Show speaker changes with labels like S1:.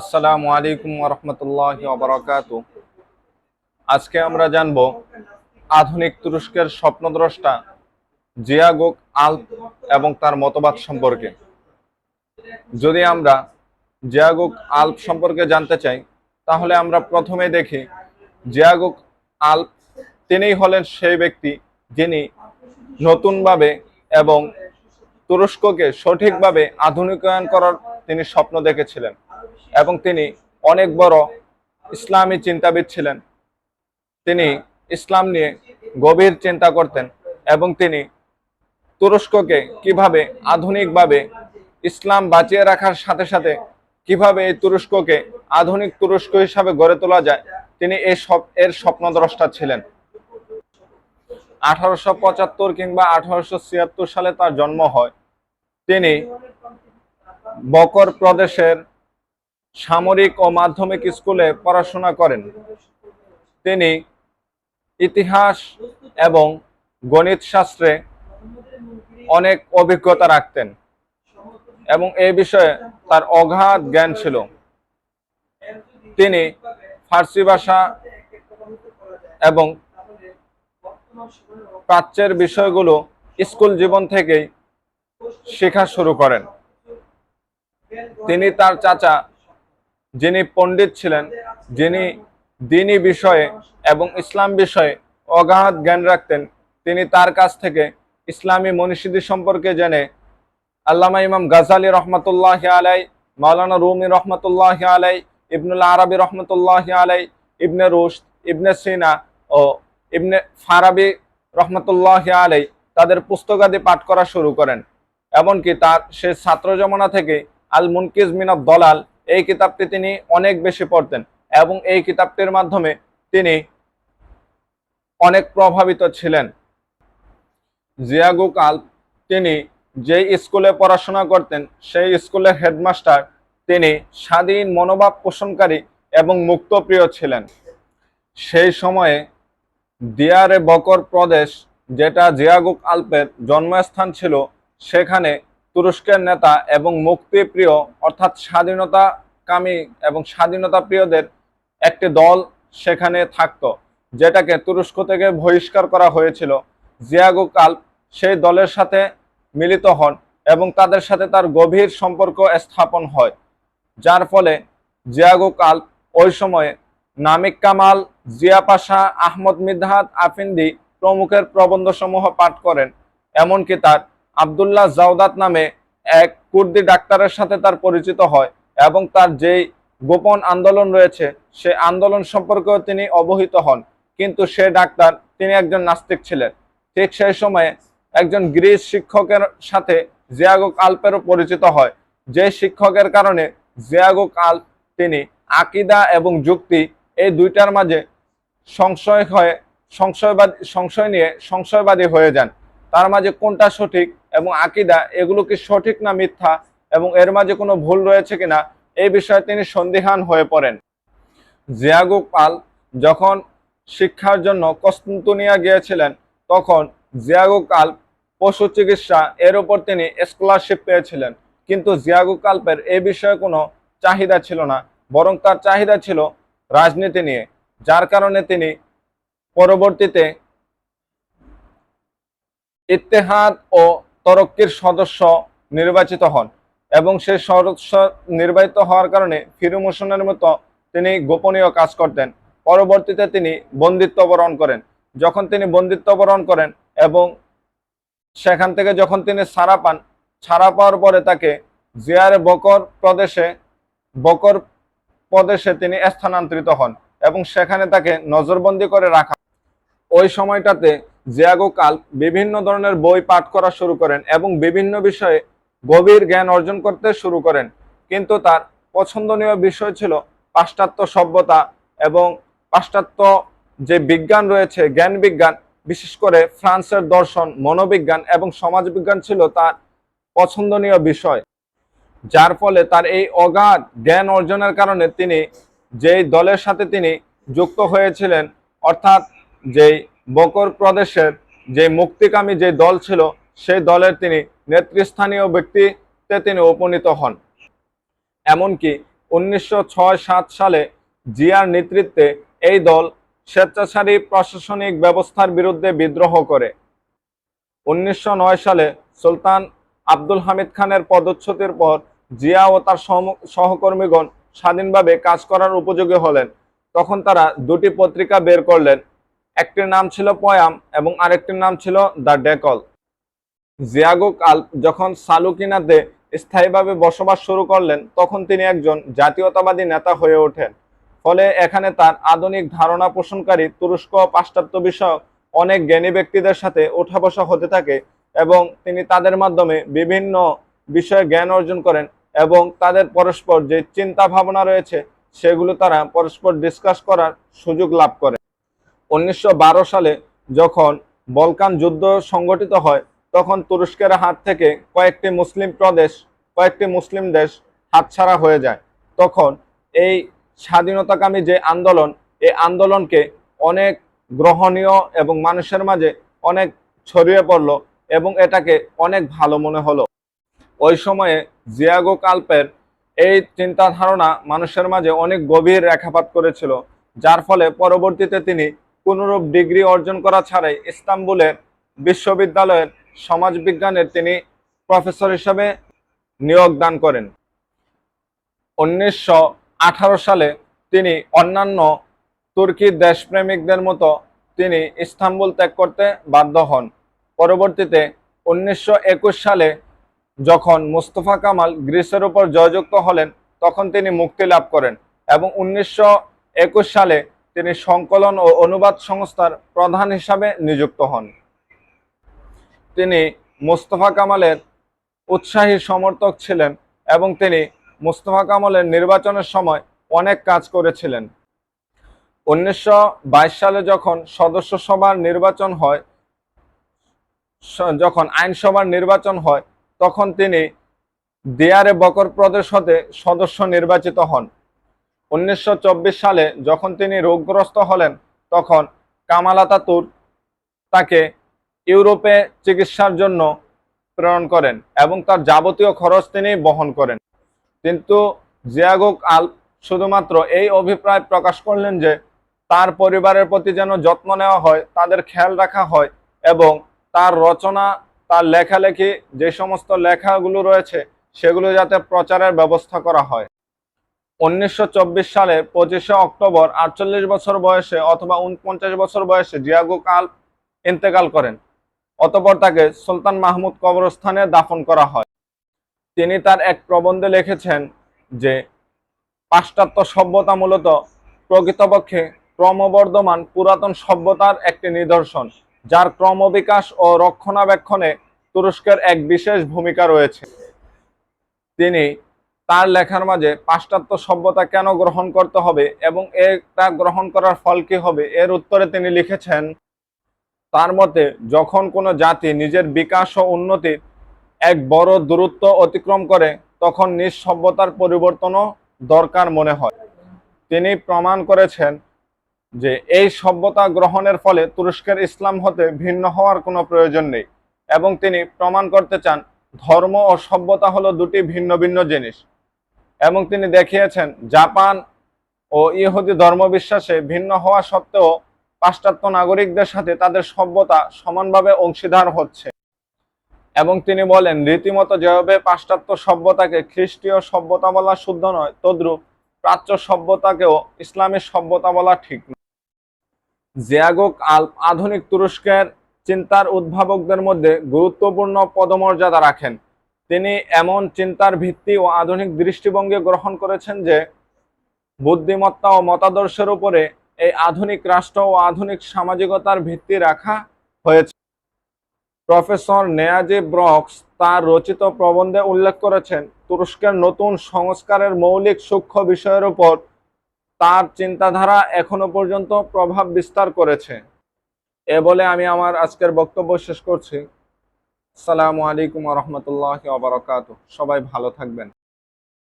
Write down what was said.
S1: আসসালামু আলাইকুম রহমতুল্লাহ বারকাত। আজকে আমরা জানব আধুনিক তুরস্কের স্বপ্নদ্রষ্টা জিয়াগুক আল্প এবং তার মতবাদ সম্পর্কে। যদি আমরা জিয়াগুক আল্প সম্পর্কে জানতে চাই, তাহলে আমরা প্রথমে দেখি জিয়াগুক আল্প তিনিই হলেন সেই ব্যক্তি যিনি নতুনভাবে এবং তুরস্ককে সঠিকভাবে আধুনিকায়ন করার তিনি স্বপ্ন দেখেছিলেন এবং তিনি অনেক বড় ইসলামী চিন্তাবিদ ছিলেন। তিনি ইসলাম নিয়ে গভীর চিন্তা করতেন এবং তিনি তুরস্ককে কীভাবে আধুনিকভাবে ইসলাম বাঁচিয়ে রাখার সাথে সাথে কীভাবে এই তুরস্ককে আধুনিক তুরস্ক হিসাবে গড়ে তোলা যায়, তিনি এই এর স্বপ্নদ্রষ্টা ছিলেন। আঠারোশো পঁচাত্তর কিংবা আঠারোশো ছিয়াত্তর সালে তার জন্ম হয়। তিনি বকর প্রদেশের সামরিক ও মাধ্যমিক স্কুলে পড়াশোনা করেন। তিনি ইতিহাস এবং গণিত শাস্ত্রে অনেক অভিজ্ঞতা রাখতেন এবং এই বিষয়ে তার অগাধ জ্ঞান ছিল। তিনি ফার্সি ভাষা এবং প্রাচ্যের বিষয়গুলো স্কুল জীবন থেকেই শেখা শুরু করেন। তিনি তার চাচা, যিনি পণ্ডিত ছিলেন, যিনি দিনী বিষয়ে এবং ইসলাম বিষয়ে অগাধ জ্ঞান রাখতেন, তিনি তার কাছ থেকে ইসলামী মনীষীদের সম্পর্কে জেনে আল্লামা ইমাম গাজালি রহমতুল্লাহ আলাই, মাওলানা রুমি রহমতুল্লাহ আলাই, ইবনুল আরবি রহমতুল্লাহ আলাই, ইবনে রুশ ইবনে সিনা ও ইবনে ফারাবি রহমতুল্লাহ আলাই তাদের পুস্তকাদি পাঠ করা শুরু করেন। এমনকি তার সে ছাত্র জমানা থেকে আল মুনকিজ মিনব দলাল, এই কিতাবটি তিনি অনেক বেশি পড়তেন এবং এই কিতাবটির মাধ্যমে তিনি অনেক প্রভাবিত ছিলেন। জিয়াগুক আল তিনি যেই স্কুলে পড়াশোনা করতেন, সেই স্কুলের হেডমাস্টার তিনি স্বাধীন মনোভাব পোষণকারী এবং মুক্তপ্রিয় ছিলেন। সেই সময়ে দিয়ারে বকর প্রদেশ, যেটা জিয়াগুক আলপের জন্মস্থান ছিল, সেখানে তুরস্কের নেতা এবং মুক্তিপ্রিয়, অর্থাৎ স্বাধীনতাকামী এবং স্বাধীনতা প্রিয়দের একটি দল সেখানে থাকত, যেটাকে তুরস্ক থেকে বহিষ্কার করা হয়েছিল। জিয়াগু কাল্প সেই দলের সাথে মিলিত হন এবং তাদের সাথে তার গভীর সম্পর্ক স্থাপন হয়, যার ফলে জিয়াগু কাল ওই সময়ে নামিক কামাল, জিয়া পাশা, আহমদ মিদহাত আফিন্দি প্রমুখের প্রবন্ধসমূহ পাঠ করেন, এমনকি তার আবদুল্লাহ জাউদাত নামে এক কুর্দি ডাক্তারের সাথে তার পরিচিত হয় এবং তার যেই গোপন আন্দোলন রয়েছে, সে আন্দোলন সম্পর্কেও তিনি অবহিত হন। কিন্তু সে ডাক্তার, তিনি একজন নাস্তিক ছিলেন। ঠিক সেই সময়ে একজন গ্রিস শিক্ষকের সাথে জিয়াগো আল্পেরও পরিচিত হয়। যে শিক্ষকের কারণে জিয়াগো আল্প তিনি আকিদা এবং যুক্তি এই দুইটার মাঝে সংশয় হয়ে, সংশয়বাদী, সংশয় নিয়ে সংশয়বাদী হয়ে যান। তার মাঝে কোনটা সঠিক এবং আকিদা এগুলো কি সঠিক না মিথ্যা এবং এর মাঝে কোনো ভুল রয়েছে কিনা, এই বিষয়ে তিনি সন্দিহান হয়ে পড়েন। জিয়াগু পাল যখন শিক্ষার জন্য কস্তুনিয়া গিয়েছিলেন, তখন জিয়াগু কাল পশু চিকিৎসা এর উপর তিনি স্কলারশিপ পেয়েছিলেন। কিন্তু জিয়াগু কাল্পের এ বিষয়ে কোনো চাহিদা ছিল না, বরং তার চাহিদা ছিল রাজনীতি নিয়ে, যার কারণে তিনি পরবর্তীতে ইত্তেহাদ ও তরক্কির সদস্য নির্বাচিত হন এবং সেই সদস্য নির্বাচিত হওয়ার কারণে ফিরুমোশনের মতো তিনি গোপনীয় কাজ করতেন। পরবর্তীতে তিনি বন্দিত্ব বরণ করেন। যখন তিনি বন্দিত্ব বরণ করেন এবং সেখান থেকে যখন তিনি ছাড়া পান, ছাড়া পাওয়ার পরে তাকে জিয়ারে বকর প্রদেশে বকর প্রদেশে তিনি স্থানান্তরিত হন এবং সেখানে তাকে নজরবন্দি করে রাখা ওই সময়টাতে জিয়াগো কাল বিভিন্ন ধরনের বই পাঠ করা শুরু করেন এবং বিভিন্ন বিষয়ে গভীর জ্ঞান অর্জন করতে শুরু করেন। কিন্তু তার পছন্দনীয় বিষয় ছিল পাশ্চাত্য সভ্যতা এবং পাশ্চাত্য যে বিজ্ঞান রয়েছে, জ্ঞান বিজ্ঞান, বিশেষ করে ফ্রান্সের দর্শন, মনোবিজ্ঞান এবং সমাজবিজ্ঞান ছিল তার পছন্দনীয় বিষয়। যার ফলে তার এই অগাধ জ্ঞান অর্জনের কারণে তিনি যেই দলের সাথে তিনি যুক্ত হয়েছিলেন, অর্থাৎ যেই বকর প্রদেশের যে মুক্তিকামী যে দল ছিল, সেই দলের তিনি নেতৃস্থানীয় ব্যক্তিতে তিনি উপনীত হন। এমনকি উনিশশো ছয় সাত সালে জিয়ার নেতৃত্বে এই দল স্বেচ্ছাচারী প্রশাসনিক ব্যবস্থার বিরুদ্ধে বিদ্রোহ করে। উনিশশো নয় সালে সুলতান আব্দুল হামিদ খানের পদচ্যুতির পর জিয়া ও তার সহকর্মীগণ স্বাধীনভাবে কাজ করার উপযোগী হলেন। তখন তারা দুটি পত্রিকা বের করলেন একটির নাম ছিল পয়াম এবং আরেকটির নাম ছিল দ্য ডেকল। জিয়াগো আল্প যখন সালুকিনাতে স্থায়ীভাবে বসবাস শুরু করলেন, তখন তিনি একজন জাতীয়তাবাদী নেতা হয়ে ওঠেন। ফলে এখানে তার আধুনিক ধারণা পোষণকারী তুরস্ক পাশ্চাত্য বিষয়ক অনেক জ্ঞানী ব্যক্তিদের সাথে ওঠা বসা হতে থাকে এবং তিনি তাদের মাধ্যমে বিভিন্ন বিষয়ে জ্ঞান অর্জন করেন এবং তাদের পরস্পর যে চিন্তা ভাবনা রয়েছে, সেগুলো তারা পরস্পর ডিসকাস করার সুযোগ লাভ করে। উনিশশো বারো সালে যখন বলকান যুদ্ধ সংগঠিত হয়, তখন তুরস্কের হাত থেকে কয়েকটি মুসলিম প্রদেশ, কয়েকটি মুসলিম দেশ হাতছাড়া হয়ে যায়। তখন এই স্বাধীনতাকামী যে আন্দোলন, এই আন্দোলনকে অনেক গ্রহণীয় এবং মানুষের মাঝে অনেক ছড়িয়ে পড়ল এবং এটাকে অনেক ভালো মনে হলো। ওই সময়ে জিয়াগো কাল্পের এই চিন্তা ধারণা মানুষের মাঝে অনেক গভীর রেখাপাত করেছিল, যার ফলে পরবর্তীতে তিনি কোনরূপ ডিগ্রি অর্জন করা ছাড়াই ইস্তাম্বুলের বিশ্ববিদ্যালয়ের সমাজবিজ্ঞানের তিনি প্রফেসর হিসেবে নিয়োগ দান করেন। উনিশশো আঠারো সালে তিনি অন্যান্য তুর্কি দেশপ্রেমিকদের মতো তিনি ইস্তাম্বুল ত্যাগ করতে বাধ্য হন। পরবর্তীতে উনিশশো একুশ সালে যখন মুস্তফা কামাল গ্রিসের উপর জয়যুক্ত হলেন, তখন তিনি মুক্তি লাভ করেন এবং উনিশশো একুশ সালে তিনি সংকলন ও অনুবাদ সংস্থার প্রধান হিসাবে নিযুক্ত হন। তিনি মোস্তফা কামালের উৎসাহী সমর্থক ছিলেন এবং তিনি মোস্তফা কামালের নির্বাচনের সময় অনেক কাজ করেছিলেন। উনিশশো বাইশ সালে যখন সদস্য সভার নির্বাচন হয় যখন আইনসভার নির্বাচন হয়, তখন তিনি দেয়ারে বকর প্রদেশ হতে সদস্য নির্বাচিত হন। উনিশশো চব্বিশ সালে যখন তিনি রোগগ্রস্ত হলেন, তখন কামাল আতাতুর্ক তাকে ইউরোপে চিকিৎসার জন্য প্রেরণ করেন এবং তার যাবতীয় খরচ তিনি বহন করেন। কিন্তু জিয়াগুক আল শুধুমাত্র এই অভিপ্রায় প্রকাশ করলেন যে, তার পরিবারের প্রতি যেন যত্ন নেওয়া হয়, তাদের খেয়াল রাখা হয় এবং তার রচনা, তার লেখালেখি যে সমস্ত লেখাগুলো রয়েছে, সেগুলো যাতে প্রচারের ব্যবস্থা করা হয়। উনিশশো চব্বিশ সালে পঁচিশে অক্টোবর আটচল্লিশ বছর বয়সে অথবা উনপঞ্চাশ বছর বয়সে জিয়াগু কাল ইন্তেকাল করেন। অতপর তাকে সুলতান মাহমুদ কবরস্থানে দাফন করা হয়। তিনি তার এক প্রবন্ধে লিখেছেন যে, পাশ্চাত্য সভ্যতা মূলত প্রকৃতপক্ষে ক্রমবর্ধমান পুরাতন সভ্যতার একটি নিদর্শন, যার ক্রমবিকাশ ও রক্ষণাবেক্ষণে তুরস্কের এক বিশেষ ভূমিকা রয়েছে। তিনি তার লেখার মাঝে পাশ্চাত্য সভ্যতা কেন গ্রহণ করতে হবে এবং এটা গ্রহণ করার ফল কি হবে? এর উত্তরে তিনি লিখেছেন, তার মতে, যখন কোনো জাতি নিজের বিকাশ ও উন্নতির এক বড় দূরত্ব অতিক্রম করে, তখন নিজ সভ্যতার পরিবর্তনও দরকার মনে হয়। তিনি প্রমাণ করেছেন যে এই সভ্যতা গ্রহণের ফলে তুরস্কের ইসলাম হতে ভিন্ন হওয়ার কোনো প্রয়োজন নেই এবং তিনি প্রমাণ করতে চান, ধর্ম ও সভ্যতা হলো দুটি ভিন্ন ভিন্ন জিনিস। এবং তিনি দেখিয়েছেন, জাপান ও ইহুদি ধর্মবিশ্বাসে ভিন্ন হওয়া সত্ত্বেও পাশ্চাত্য নাগরিকদের সাথে তাদের সভ্যতা সমানভাবে অংশীদার হচ্ছে। এবং তিনি বলেন, রীতিমতো যেভাবে পাশ্চাত্য সভ্যতাকে খ্রিস্টীয় সভ্যতা বলা শুদ্ধ নয়, তদ্রূপ প্রাচ্য সভ্যতাকেও ইসলামী সভ্যতা বলা ঠিক নয়। জিয়াগোক আল আধুনিক তুরস্কের চিন্তার উদ্ভাবকদের মধ্যে গুরুত্বপূর্ণ পদমর্যাদা রাখেন। তিনি এমন চিন্তার ভিত্তি ও আধুনিক দৃষ্টিভঙ্গি গ্রহণ করেছেন যে বুদ্ধিমত্তা ও মতাদর্শের উপরে এই আধুনিক রাষ্ট্র ও আধুনিক সামাজিকতার ভিত্তি রাখা হয়েছে। প্রফেসর নেয়াজি ব্রক্স তার রচিত প্রবন্ধে উল্লেখ করেছেন, তুরস্কের নতুন সংস্কারের মৌলিক সূক্ষ্ম বিষয়ের উপর তার চিন্তাধারা এখনও পর্যন্ত প্রভাব বিস্তার করেছে। এ বলে আমি আমার আজকের বক্তব্য শেষ করছি। আসসালামু আলাইকুম রহমতুল্লাহ সবাই ভালো থাকবেন।